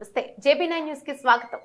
నమస్తే JB nine news కి స్వాగతం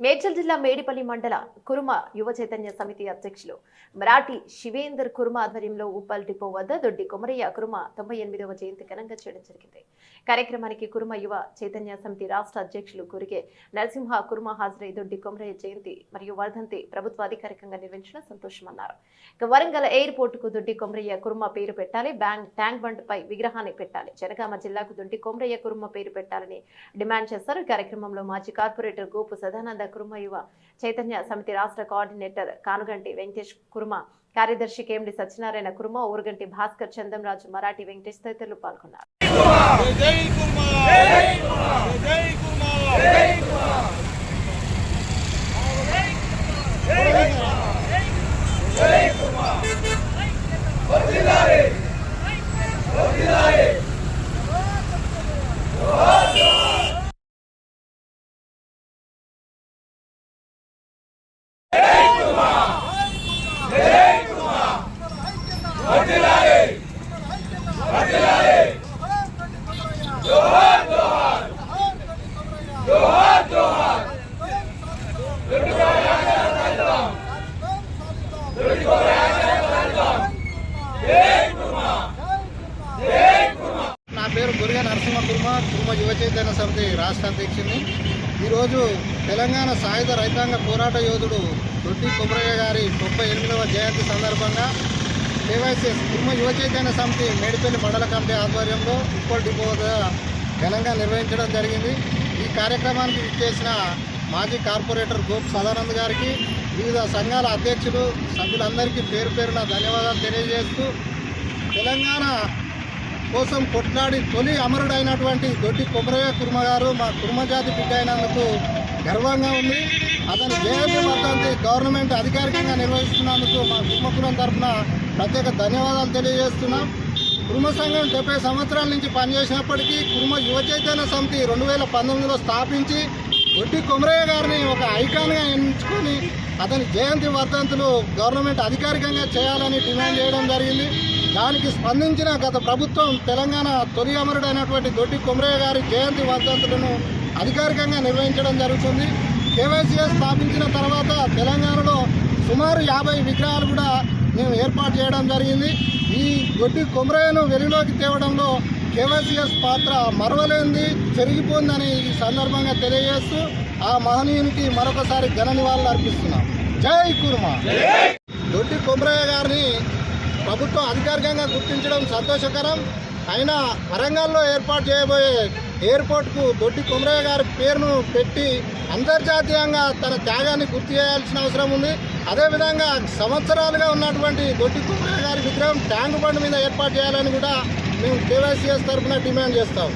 మేడ్చల్ జిల్లా మేడిపల్లి మండల కురుమ యువ చైతన్య సమితి అధ్యక్షులు మరాఠీ శివేందర్ కురుమ ఆధ్వర్యంలో ఉప్పల్ డిపో వద్ద దొడ్డి కొమరయ్య కురుమ తొంభై ఎనిమిదవ జయంతి ఘనంగా చేయడం జరిగింది. కార్యక్రమానికి కురుమ యువ చైతన్య సమితి రాష్ట్ర అధ్యక్షులు కురిగే నరసింహ కురుమ హాజరై దొడ్డి కొమరయ్య జయంతి మరియు వర్ధంతి ప్రభుత్వ అధికారికంగా నిర్వహించడం సంతోషమన్నారు. ఇక వరంగల్ ఎయిర్పోర్ట్కు దొడ్డి కొమరయ్య కురుమ పేరు పెట్టాలి బ్యాంక్ ట్యాంక్ బండ్ పై విగ్రహాన్ని పెట్టాలి. జనగామ జిల్లాకు దొడ్డి కొమరయ్య కురుమ పేరు పెట్టాలని డిమాండ్ చేస్తారు కార్యక్రమంలో మాజీ కార్పొరేటర్ గోపు సదానంద కుర్మ యువ చైతన్య సమితి రాష్ట్ర కోఆర్డినేటర్ కానుగంటి వెంకటేష్ కుర్మ. కార్యదర్శి కేఎండి సత్యనారాయణ కుర్మ ఊరుగంటి భాస్కర్ చందంరాజు మరాఠీ వెంకటేష్ తదితరులు పాల్గొన్నారు. పేరు గురిగా నరసింహ కుర్మ కుర్మ యువ చైతన్య సమితి రాష్ట్ర అధ్యక్షుడిని. ఈరోజు తెలంగాణ సాయుధ రైతాంగ పోరాట యోధుడు దొడ్డి కుమరయ్య గారి తొంభై ఎనిమిదవ జయంతి సందర్భంగా కేవైసీఎస్ కుర్మ యువ చైతన్య సమితి మేడిపల్లి మండల కమిటీ ఆధ్వర్యంలో ఉప్పల్ డిపో ఘనంగా నిర్వహించడం జరిగింది. ఈ కార్యక్రమానికి ఇచ్చేసిన మాజీ కార్పొరేటర్ గోప్ సదానంద్ గారికి వివిధ సంఘాల అధ్యక్షులు సభ్యులందరికీ పేరు పేరున ధన్యవాదాలు తెలియజేస్తూ తెలంగాణ కోసం కొట్లాడి తొలి అమరుడైనటువంటి దొడ్డి కొమరయ్య కుర్మ గారు మా కుర్మజాతి బిడ్డ అయినందుకు గర్వంగా ఉంది. అతని జయంతి వర్ధంతి గవర్నమెంట్ అధికారికంగా నిర్వహిస్తున్నందుకు మా కుర్మ తరఫున ప్రత్యేక ధన్యవాదాలు తెలియజేస్తున్నాం. కుర్మ సంఘం డెబ్బై సంవత్సరాల నుంచి పనిచేసినప్పటికీ కుర్మ యువ చైతన్య సమితి రెండు వేల పంతొమ్మిదిలో స్థాపించి గొడ్డి కొమరయ్య గారిని ఒక ఐకాన్గా ఎంచుకొని అతని జయంతి వర్ధంతులు గవర్నమెంట్ అధికారికంగా చేయాలని డిమాండ్ చేయడం జరిగింది. దానికి స్పందించిన గత ప్రభుత్వం తెలంగాణ తొలి అమరుడైనటువంటి దొడ్డి కొమరయ్య గారి జయంతి వర్ధంతులను అధికారికంగా నిర్వహించడం జరుగుతుంది. కేవైసీఎస్ స్థాపించిన తర్వాత తెలంగాణలో సుమారు యాభై విగ్రహాలు కూడా మేము ఏర్పాటు చేయడం జరిగింది. ఈ దొడ్డి కొమరయ్యను వెలుగులోకి తేవడంలో కేవైసీఎస్ పాత్ర మరవలేంది చెరిగిపోయిందని ఈ సందర్భంగా తెలియజేస్తూ ఆ మహనీయునికి మరొకసారి ఘన నివాళులు అర్పిస్తున్నాం. జై కుర్మా! దొడ్డి కొమరయ్య గారిని ప్రభుత్వం అధికారికంగా గుర్తించడం సంతోషకరం. అయినా వరంగల్లో ఏర్పాటు చేయబోయే ఎయిర్పోర్ట్కు దొడ్డి కొమరయ్య గారి పేరును పెట్టి అంతర్జాతీయంగా తన త్యాగాన్ని గుర్తు చేయాల్సిన అవసరం ఉంది. అదేవిధంగా సంవత్సరాలుగా ఉన్నటువంటి దొడ్డి కొమరయ్య గారి విగ్రహం ట్యాంక్ బండ్ మీద ఏర్పాటు చేయాలని కూడా మేము కేవైసీఎస్ తరఫున డిమాండ్ చేస్తాము